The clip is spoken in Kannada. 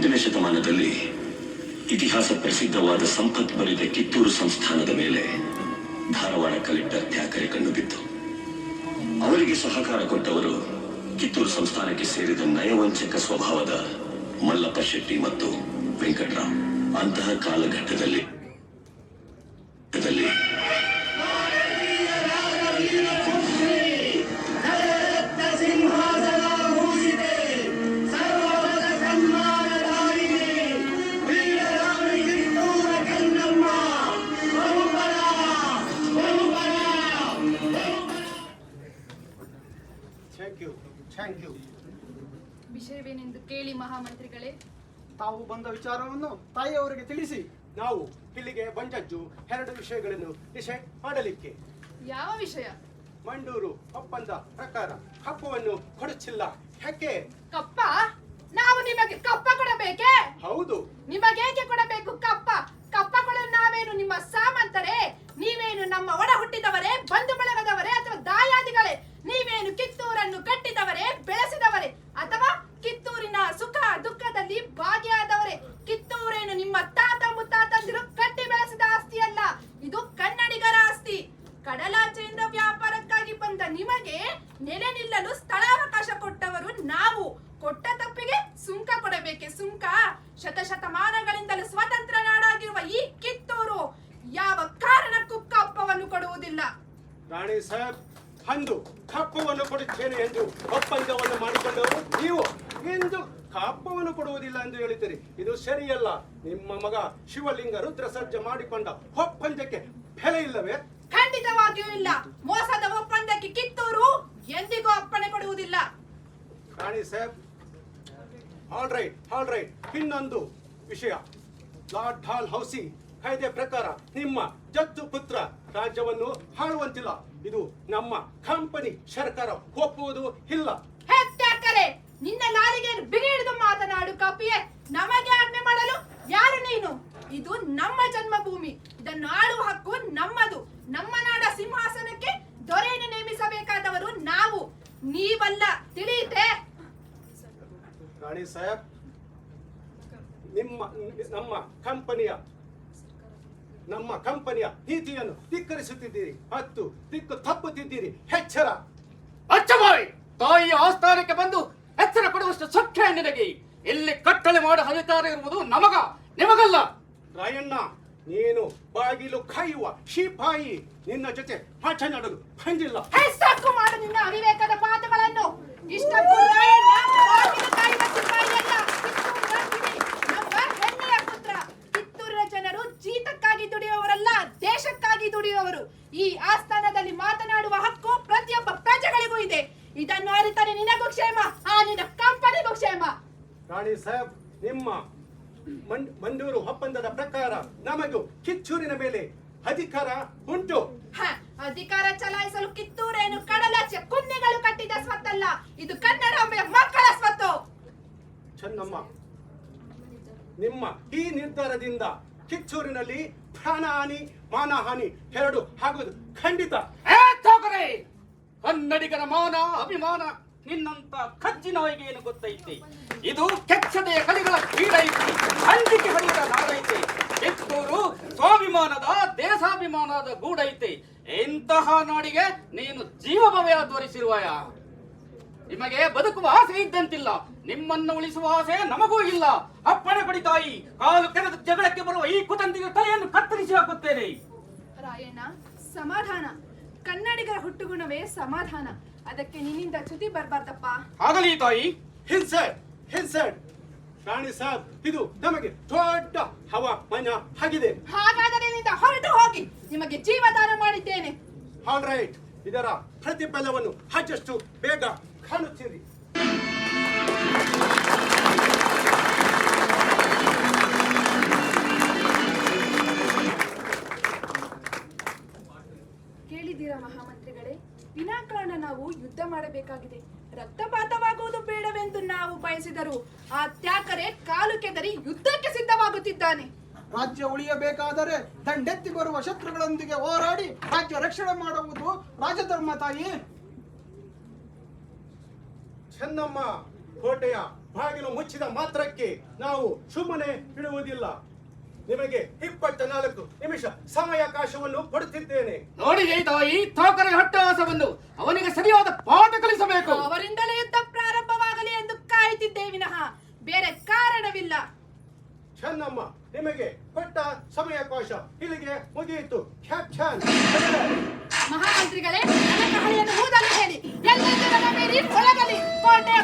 ಹದಿನೆಂಟನೇ ಶತಮಾನದಲ್ಲಿ ಇತಿಹಾಸ ಪ್ರಸಿದ್ಧವಾದ ಸಂಪತ್ ಬರಿದ ಕಿತ್ತೂರು ಸಂಸ್ಥಾನದ ಮೇಲೆ ಧಾರವಾಡ ಕಲೆಕ್ಟರ್ ತ್ಯಾಕರೆ ಕಂಡು ಬಿತ್ತು ಅವರಿಗೆ ಸಹಕಾರ ಕೊಟ್ಟವರು ಕಿತ್ತೂರು ಸಂಸ್ಥಾನಕ್ಕೆ ಸೇರಿದ ನಯವಂಚಕ ಸ್ವಭಾವದ ಮಲ್ಲಪ್ಪ ಶೆಟ್ಟಿ ಮತ್ತು ವೆಂಕಟರಾವ್. ಅಂತಹ ಕಾಲಘಟ್ಟದಲ್ಲಿ ಕೇಳಿ ಮಹಾಮಂತ್ರಿಗಳೇ. ತಾವು ಬಂದ ವಿಚಾರವನ್ನು ತಾಯಿಯವರಿಗೆ ತಿಳಿಸಿ. ನಾವು ಇಲ್ಲಿಗೆ ಬಂಜಜ್ಜು ಎರಡು ವಿಷಯಗಳನ್ನು ಡಿಸೈಡ್ ಮಾಡಲಿಕ್ಕೆ. ಯಾವ ವಿಷಯ? ಮಂಡೂರು ಒಪ್ಪಂದ ಪ್ರಕಾರ ಕಪ್ಪವನ್ನು ಕೊಡುತ್ತಿಲ್ಲ. ಯಾಕೆ? ಕಪ್ಪ? ನಾವು ನಿಮಗೆ ಕಪ್ಪ ಕೊಡಬೇಕೇ? ಹೌದು. ನಿಮಗೇಕೆ ಕೊಡಬೇಕು ಕಪ್ಪ? ಕಪ್ಪ ಕೊಡಲು ನಾವೇನು ನಿಮ್ಮ ಸಾಮಂತರೇ ನೀವೇನು ನಮ್ಮ ಒಡ ಹುಟ್ಟಿದವರೇ ಬಂಧು ಬಳಗದವರೇ ಅಥವಾ ದಾಯಾದಿಗಳೇ ನೀವೇನು ಕಿತ್ತೂರನ್ನು ಕಟ್ಟಿದವರೇ ಬೆಳೆಸಿದವರೇ ಅಥವಾ ಕಿತ್ತೂರಿನ ಸುಖ ದುಃಖದಲ್ಲಿ ಭಾಗಿಯಾದವರೇ ಕಿತ್ತೂರೇನು ನಿಮ್ಮ ತಾತ ಮುತ್ತಾತಂದಿರು ಕಟ್ಟಿ ಬೆಳೆಸಿದ ಆಸ್ತಿಯಲ್ಲ ಇದು ಕನ್ನಡಿಗರ ಆಸ್ತಿ ಕಡಲಾಚೆಯಿಂದ ವ್ಯಾಪಾರಕ್ಕಾಗಿ ಬಂದ ನಿಮಗೆ ನೆಲೆ ನಿಲ್ಲಲು ಸ್ಥಳಾವಕಾಶ ಕೊಟ್ಟವರು ನಾವು ಕೊಟ್ಟ ತಪ್ಪಿಗೆ ಸುಂಕ ಕೊಡಬೇಕೆ ಸುಂಕ ಶತಶತಮಾನಗಳಿಂದಲೂ ಸ್ವತಂತ್ರ ನಾಡಾಗಿರುವ ಈ ಕಿತ್ತೂರು ಯಾವ ಕಾರಣಕ್ಕೂ ಕಪ್ಪವನ್ನು ಕೊಡುವುದಿಲ್ಲ ರಾಣಿ ಸಾಹೇಬ್ ಅಂದು ಕಪ್ಪವನ್ನು ಕೊಡುತ್ತೇನೆ ಎಂದು ಒಪ್ಪಂದವನ್ನು ಮಾಡಿಕೊಂಡವರು ನೀವು. ಎಂದು ಕಪ್ಪವನ್ನು ಕೊಡುವುದಿಲ್ಲ ಎಂದು ಹೇಳಿದ್ದೀರಿ. ಇದು ಸರಿಯಲ್ಲ. ನಿಮ್ಮ ಮಗ ಶಿವಲಿಂಗ ರುದ್ರ ಸಜ್ಜ ಮಾಡಿಕೊಂಡ ಒಪ್ಪಂದಕ್ಕೆ ಬೆಲೆ ಇಲ್ಲವೇ? ಖಂಡಿತವಾಗಿಯೂ ಇಲ್ಲ. ಮೋಸದ ಒಪ್ಪಂದಕ್ಕೆ ಕಿತ್ತೂರು ಎಂದಿಗೂ ಅಪ್ಪಣೆ ಕೊಡುವುದಿಲ್ಲ. Rani Saheb all right all right ಇನ್ನೊಂದು ವಿಷಯ. ಲಾರ್ಡ್ ಹಾಲ್ ಹೌಸಿ ಕಾಯ್ದೆ ಪ್ರಕಾರ ನಿಮ್ಮ ಜತ್ತು ಪುತ್ರ ರಾಜ್ಯವನ್ನು ಹಾಳುವಂತಿಲ್ಲ. ಇದು ನಮ್ಮ ಕಂಪನಿ ಸರ್ಕಾರ ಒಪ್ಪುವುದು ಇಲ್ಲ. ನಿನ್ನ ನಾಲಿಗೆ ಬಿಗಿಡಿದು ಮಾತನಾಡು ಕಪಿಯೇ. ನಮಗೆ ಆಜ್ಞೆ ಮಾಡಲು ಯಾರು ನೀನು? ಇದು ನಮ್ಮ ಜನ್ಮಭೂಮಿ. ಇದನ್ನು ಆಳುವ ಹಕ್ಕು ನಮ್ಮದು. ನಮ್ಮ ನಾಡ ಸಿಂಹಾಸನಕ್ಕೆ ದೊರೆಯನ್ನು ನೇಮಿಸಬೇಕಾದವರು ನಾವು. ನೀವಲ್ಲ ತಿಳಿಯಿತೆ? ರಾಣಿ ಸಾಹೇಬ್ ನಿಮ್ಮ ನಮ್ಮ ಕಂಪನಿಯ ನಮ್ಮ ಕಂಪನಿಯ ನೀತಿಯನ್ನು ಧಿಕ್ಕರಿಸುತ್ತಿದ್ದೀರಿ. ಮತ್ತು ದಿಕ್ಕು ತಪ್ಪುತ್ತಿದ್ದೀರಿ. ಎಚ್ಚರ. ಅಚ್ಚಮಾರಿ. ತಾಯಿಯ ಆಸ್ಥಾನಕ್ಕೆ ಬಂದು ಎಚ್ಚರ ಕೊಡುವಷ್ಟು ಸಖ್ಯ ನಿನಗೆ. ಇಲ್ಲಿ ಕಟ್ಟಳೆ ಮಾಡುವ ಅಧಿಕಾರ ಇರುವುದು ನಮಗ, ನಿಮಗಲ್ಲ. ರಾಯಣ್ಣ, ನೀನು ಬಾಗಿಲು ಕಾಯುವ ಶಿಪಾಯಿ ನಿನ್ನ ಜೊತೆ ಮಾತನಾಡಲು ಬಂದಿಲ್ಲ. ಹೆಸಕ್ಕು ಮಾಡು ನಿನ್ನ ಅವಿವೇಕದ ಮಾತುಗಳನ್ನು ಇಷ್ಟಕ್ಕೂ ರಾಯಣ್ಣ ಬಾಗಿಲು ಸಿಪಾಯಿಯಲ್ಲ. ಕಿತ್ತೂರಿನ ಕಿಡಿ, ನಮ್ಮ ಹೆಮ್ಮೆಯ ಪುತ್ರ ಕಿತ್ತೂರಿನ ಜನರು ಜೀತಕ್ಕಾಗಿ ದುಡಿಯುವವರಲ್ಲ ದೇಶಕ್ಕಾಗಿ ದುಡಿಯುವವರು ಈ ಆಸ್ಥಾನದಲ್ಲಿ ಮಾತನಾಡುವ ಹಕ್ಕು ಪ್ರತಿಯೊಬ್ಬ ಪ್ರಜೆಗಳಿಗೂ ಇದೆ ಇದನ್ನು ಅರಿತರೆ ನಿನಗೂ ಕ್ಷೇಮ ಆ ನಿನ್ನ ಕಂಪನಿಗೂ ಕ್ಷೇಮ ರಾಣಿ ಸಾಹೇಬ್ ನಿಮ್ಮ ಮಂಡೂರು ಒಪ್ಪಂದದ ಪ್ರಕಾರ ನಮಗೂ ಕಿಚ್ಚೂರಿನ ಮೇಲೆ ಅಧಿಕಾರ ಉಂಟು. ಹ, ಅಧಿಕಾರ ಚಲಾಯಿಸಲು ಕಿತ್ತೂರೇನು ಕಡಲಾಚೆ ಕುನ್ನೆಗಳು ಕಟ್ಟಿದ ಸ್ವತ್ತಲ್ಲ ಇದು ಕನ್ನಡ ಮಕ್ಕಳ ಸ್ವತ್ತು. ಚೆನ್ನಮ್ಮ ನಿಮ್ಮ ಈ ನಿರ್ಧಾರದಿಂದ ಕಿಚ್ಚೂರಿನಲ್ಲಿ ಪ್ರಾಣಹಾನಿ ಮಾನಹಾನಿ ಎರಡು ಆಗುವುದು ಖಂಡಿತ. ಕನ್ನಡಿಗರ ಮಾನ ಅಭಿಮಾನ ನಿನ್ನಂತ ಕಜ್ಜಿನ ಏನು ಗೊತ್ತೈತಿ. ಇದು ಕೆಚ್ಚದೆಯ ಕಲಿಗಳ ಕ್ರೀಡೈತಿ ಹಂಚಿಕೆ ಹರಿದ ನಾಡೈತಿ. ಕಿತ್ತೂರು ಸ್ವಾಭಿಮಾನದ, ದೇಶಾಭಿಮಾನದ ಗೂಡೈತಿ. ಇಂತಹ ನಾಡಿಗೆ ನೀನು ಜೀವಭವ್ಯ ತೋರಿಸಿರುವಯ. ನಿಮಗೆ ಬದುಕುವ ಆಸೆ ಇದ್ದಂತಿಲ್ಲ, ನಿಮ್ಮನ್ನು ಉಳಿಸುವ ಆಸೆ ನಮಗೂ ಇಲ್ಲ. ಅಪ್ಪಣೆ ಪಡಿತಾಯಿ ತಾಯಿ, ಕಾಲು ಕೆರೆದು ಜಗಳಕ್ಕೆ ಬರುವ ಈ ಕುತಂತಿಗೆ ತಲೆಯನ್ನು ಕತ್ತರಿಸಿ ಹಾಕುತ್ತೇನೆ. ರಾಯಣ್ಣ, ಸಮಾಧಾನ. ಕನ್ನಡಿಗರ ಹುಟ್ಟುಗುಣವೇ ಸಮಾಧಾನ. ಅದಕ್ಕೆ ನಿನ್ನಿಂದ ಚ್ಯುತಿ ಬರಬಾರ್ದಪ್ಪ. ಆಗಲಿ ತಾಯಿ. ಹಿನ್ಸರ್ ಹಿನ್ಸರ್ ರಾಣಿ ಸಾಬ್ ಇದು ನಮಗೆ ದೊಡ್ಡ ಹವಾಮಾನ ಆಗಿದೆ. ಹಾಗಾದರೆ ಇಲ್ಲಿಂದ ಹೊರಟು ಹೋಗಿ. ನಿಮಗೆ ಜೀವದಾನ ಮಾಡಿದ್ದೇನೆ. ಆಲ್ ರೈಟ್ ಇದರ ಪ್ರತಿಫಲವನ್ನು ಹಚ್ಚಷ್ಟು ಬೇಗ ಕಾಣುತ್ತೀರಿ. ಕೇಳಿದ್ದೀರಾ ಮಹಾಮಂತ್ರಿಗಳೇ? ವಿನಾಕಾರಣ ನಾವು ಯುದ್ಧ ಮಾಡಬೇಕಾಗಿದೆ. ರಕ್ತಪಾತವಾಗುವುದು ಬೇಡವೆಂದು ನಾವು ಬಯಸಿದರು ಆ ತ್ಯಾಕರೆ ಕಾಲು ಕೆದರಿ ಯುದ್ಧಕ್ಕೆ ಸಿದ್ಧವಾಗುತ್ತಿದ್ದಾನೆ. ರಾಜ್ಯ ಉಳಿಯಬೇಕಾದರೆ ದಂಡೆತ್ತಿ ಬರುವ ಶತ್ರುಗಳೊಂದಿಗೆ ಹೋರಾಡಿ ರಾಜ್ಯ ರಕ್ಷಣೆ ಮಾಡುವುದು ರಾಜಧರ್ಮ ತಾಯಿ. ಚೆನ್ನಮ್ಮ ಕೋಟೆಯ ಬಾಗಿಲು ಮುಚ್ಚಿದ ಮಾತ್ರಕ್ಕೆ ನಾವು ಸುಮ್ಮನೆ ಬಿಡುವುದಿಲ್ಲ ನಿಮಗೆ ಇಪ್ಪತ್ತ ನಾಲ್ಕು ನಿಮಿಷ ಸಮಯಾಕಾಶವನ್ನು ಕೊಡುತ್ತಿದ್ದೇನೆ. ನೋಡಿ ತಾಯಿ ಥೋಕರ ಹಟ್ಟಹಾಸವನ್ನು ಅವನಿಗೆ ಸರಿಯಾದ ಪಾಠ ಕಲಿಸಬೇಕು. ಅವರಿಂದಲೇ ಯುದ್ಧ ಪ್ರಾರಂಭವಾಗಲಿ ಎಂದು ಕಾಯುತ್ತಿದ್ದೇ ವಿನಃ. ಬೇರೆ ಕಾರಣವಿಲ್ಲ. ಚೆನ್ನಮ್ಮ ನಿಮಗೆ ಕೊಟ್ಟ ಸಮಯಾಕಾಶ ಇಲ್ಲಿಗೆ ಮುಗಿಯಿತು. ಮಹಾಮಂತ್ರಿಗಳೇ ನನ್ನ ಕಹಳೆಯನ್ನು ಊದಲು ಹೇಳಿ. ಎಲ್ಲೆಂದರ ಮೇರಿ ಒಳಗಲಿ. ಕೋಟೆಯ